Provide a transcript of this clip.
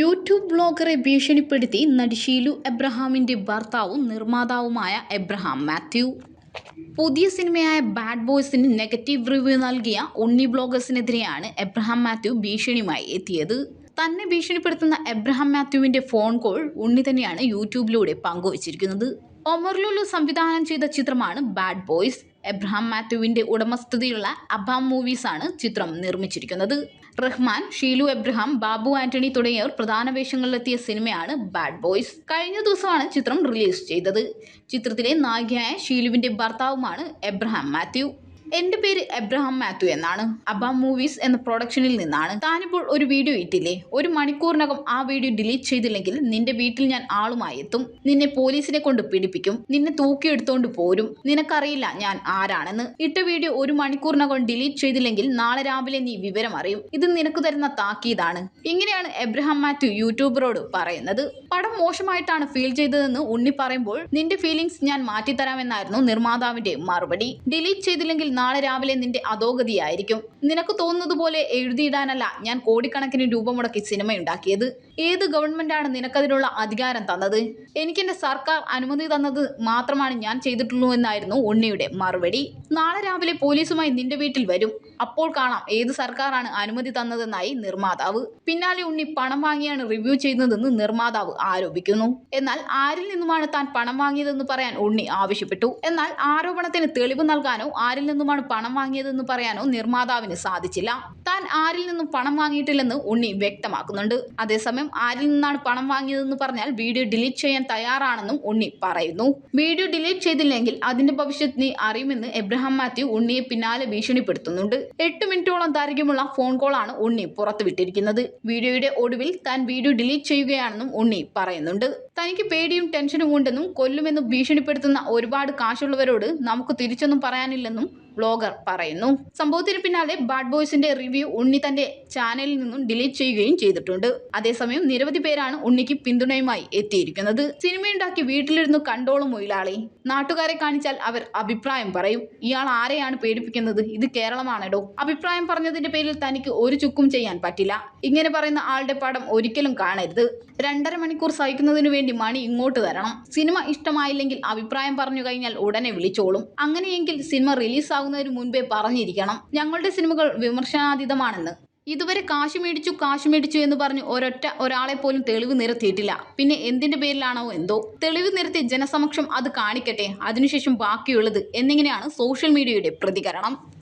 YouTube ബ്ലോഗറെ ഭീഷണിപ്പെടുത്തി നടി ഷീലു എബ്രഹാമിന്റെ ഭർത്താവും നിർമ്മാതാവുമായ എബ്രഹാം മാത്യു. പുതിയ സിനിമയായ ബാഡ് ബോയ്സിന് നെഗറ്റീവ് റിവ്യൂ നൽകിയ ഉണ്ണി ബ്ലോഗേഴ്സിനെതിരെയാണ് എബ്രഹാം മാത്യു ഭീഷണിയുമായി എത്തിയത്. തന്നെ ഭീഷണിപ്പെടുത്തുന്ന എബ്രഹാം മാത്യുവിന്റെ ഫോൺ കോൾ ഉണ്ണി തന്നെയാണ് യൂട്യൂബിലൂടെ പങ്കുവച്ചിരിക്കുന്നത്. ഒമർലുലു സംവിധാനം ചെയ്ത ചിത്രമാണ് ബാഡ് ബോയ്സ് എബ്രഹാം മാത്യുവിന്റെ ഉടമസ്ഥതയുള്ള അബാം മൂവീസാണ് ചിത്രം നിർമ്മിച്ചിരിക്കുന്നത്. റഹ്മാൻ ഷീലു എബ്രഹാം ബാബു ആന്റണി തുടങ്ങിയവർ പ്രധാന വേഷങ്ങളിലെത്തിയ സിനിമയാണ് ബാഡ് ബോയ്സ്. കഴിഞ്ഞ ദിവസമാണ് ചിത്രം റിലീസ് ചെയ്തത്. ചിത്രത്തിലെ നായികയായ ഷീലുവിന്റെ ഭർത്താവുമാണ് എബ്രഹാം മാത്യു. എന്റെ പേര് എബ്രഹാം മാത്യു എന്നാണ്. അബാം മൂവീസ് എന്ന പ്രൊഡക്ഷനിൽ നിന്നാണ്. താനിപ്പോൾ ഒരു വീഡിയോ ഇട്ടില്ലേ? ഒരു മണിക്കൂറിനകം ആ വീഡിയോ ഡിലീറ്റ് ചെയ്തില്ലെങ്കിൽ നിന്റെ വീട്ടിൽ ഞാൻ ആളുമായി എത്തും. നിന്നെ പോലീസിനെ കൊണ്ട് പിടിപ്പിക്കും നിന്നെ തൂക്കിയെടുത്തോണ്ട് പോരും. നിനക്കറിയില്ല ഞാൻ ആരാണെന്ന്. ഇട്ട വീഡിയോ ഒരു മണിക്കൂറിനകം ഡിലീറ്റ് ചെയ്തില്ലെങ്കിൽ നാളെ രാവിലെ നീ വിവരം അറിയും. ഇത് നിനക്ക് തരുന്ന താക്കീതാണ്. ഇങ്ങനെയാണ് എബ്രഹാം മാത്യു യൂട്യൂബറോട് പറയുന്നത്. പടം മോശമായിട്ടാണ് ഫീൽ ചെയ്തതെന്ന് ഉണ്ണി പറയുമ്പോൾ നിന്റെ ഫീലിംഗ്സ് ഞാൻ മാറ്റിത്തരാമെന്നായിരുന്നു നിർമ്മാതാവിന്റെ മറുപടി. ഡിലീറ്റ് ചെയ്തില്ലെങ്കിൽ നാളെ രാവിലെ നിന്റെ അധോഗതിയായിരിക്കും. നിനക്ക് തോന്നുന്നത് പോലെ എഴുതിയിടാനല്ല ഞാൻ കോടിക്കണക്കിന് രൂപ മുടക്കി സിനിമ ഉണ്ടാക്കിയത്. ഏത് ഗവൺമെന്റാണ് നിനക്കതിനുള്ള അധികാരം തന്നത്? എനിക്കെന്റെ സർക്കാർ അനുമതി തന്നത് മാത്രമാണ് ഞാൻ ചെയ്തിട്ടുള്ളൂ എന്നായിരുന്നു ഉണ്ണിയുടെ മറുപടി. നാളെ രാവിലെ പോലീസുമായി നിന്റെ വീട്ടിൽ വരും. അപ്പോൾ കാണാം ഏത് സർക്കാരാണ് അനുമതി തന്നതെന്നായി നിർമ്മാതാവ്. പിന്നാലെ ഉണ്ണി പണം വാങ്ങിയാണ് റിവ്യൂ ചെയ്യുന്നതെന്ന് നിർമ്മാതാവ് ആരോപിക്കുന്നു. എന്നാൽ ആരിൽ നിന്നുമാണ് താൻ പണം വാങ്ങിയതെന്ന് പറയാൻ ഉണ്ണി ആവശ്യപ്പെട്ടു. എന്നാൽ ആരോപണത്തിന് തെളിവ് നൽകാനോ ആരിൽ നിന്നുമാണ് പണം വാങ്ങിയതെന്ന് പറയാനോ നിർമ്മാതാവിന് സാധിച്ചില്ല. താൻ ആരിൽ നിന്നും പണം വാങ്ങിയിട്ടില്ലെന്ന് ഉണ്ണി വ്യക്തമാക്കുന്നുണ്ട്. അതേസമയം ആരിൽ നിന്നാണ് പണം വാങ്ങിയതെന്ന് പറഞ്ഞാൽ വീഡിയോ ഡിലീറ്റ് ചെയ്യാൻ തയ്യാറാണെന്നും ഉണ്ണി പറയുന്നു. വീഡിയോ ഡിലീറ്റ് ചെയ്തില്ലെങ്കിൽ അതിന്റെ ഭവിഷ്യത്ത് നീ അറിയുമെന്ന് എബ്രഹാം മാത്യു ഉണ്ണിയെ പിന്നാലെ ഭീഷണിപ്പെടുത്തുന്നുണ്ട്. എട്ട് മിനിറ്റോളം ദൈർഘ്യമുള്ള ഫോൺ കോളാണ് ഉണ്ണി പുറത്തുവിട്ടിരിക്കുന്നത്. വീഡിയോയുടെ ഒടുവിൽ താൻ വീഡിയോ ഡിലീറ്റ് ചെയ്യുകയാണെന്നും ഉണ്ണി പറയുന്നുണ്ട്. തനിക്ക് പേടിയും ടെൻഷനും ഉണ്ടെന്നും കൊല്ലുമെന്നും ഭീഷണിപ്പെടുത്തുന്ന ഒരുപാട് കാശുള്ളവരോട് നമുക്ക് തിരിച്ചൊന്നും പറയാനില്ലെന്നും വ്ലോഗർ പറയുന്നു. സംഭവത്തിന് പിന്നാലെ ബാഡ് ബോയ്സിന്റെ റിവ്യൂ ഉണ്ണി തന്റെ ചാനലിൽ നിന്നും ഡിലീറ്റ് ചെയ്യുകയും ചെയ്തിട്ടുണ്ട്. അതേസമയം നിരവധി പേരാണ് ഉണ്ണിക്ക് പിന്തുണയുമായി എത്തിയിരിക്കുന്നത്. സിനിമയുണ്ടാക്കി വീട്ടിലിരുന്ന് കണ്ടോളും മൊയിലാളി. നാട്ടുകാരെ കാണിച്ചാൽ അവർ അഭിപ്രായം പറയും. ഇയാൾ ആരെയാണ് പേടിപ്പിക്കുന്നത്? ഇത് കേരളമാണെടോ. അഭിപ്രായം പറഞ്ഞതിന്റെ പേരിൽ തനിക്ക് ഒരു ചുക്കും ചെയ്യാൻ പറ്റില്ല. ഇങ്ങനെ പറയുന്ന ആളുടെ പടം ഒരിക്കലും കാണരുത്. രണ്ടര മണിക്കൂർ സഹിക്കുന്നതിനു വേണ്ടി മണി ഇങ്ങോട്ട് തരണം. സിനിമ ഇഷ്ടമായില്ലെങ്കിൽ അഭിപ്രായം പറഞ്ഞു കഴിഞ്ഞാൽ ഉടനെ വിളിച്ചോളും. അങ്ങനെയെങ്കിൽ സിനിമ റിലീസ് ആകുന്നതിന് മുൻപേ പറഞ്ഞിരിക്കണം. ഞങ്ങളുടെ സിനിമകൾ വിമർശനാതീതമാണെന്ന്. ഇതുവരെ കാശ് മേടിച്ചു കാശ് മേടിച്ചു എന്ന് പറഞ്ഞ് ഒരൊറ്റ ഒരാളെ പോലും തെളിവ് നിരത്തിയിട്ടില്ല. പിന്നെ എന്തിന്റെ പേരിലാണോ എന്തോ? തെളിവ് നിരത്തി ജനസമക്ഷം അത് കാണിക്കട്ടെ അതിനുശേഷം ബാക്കിയുള്ളത് എന്നിങ്ങനെയാണ് സോഷ്യൽ മീഡിയയുടെ പ്രതികരണം.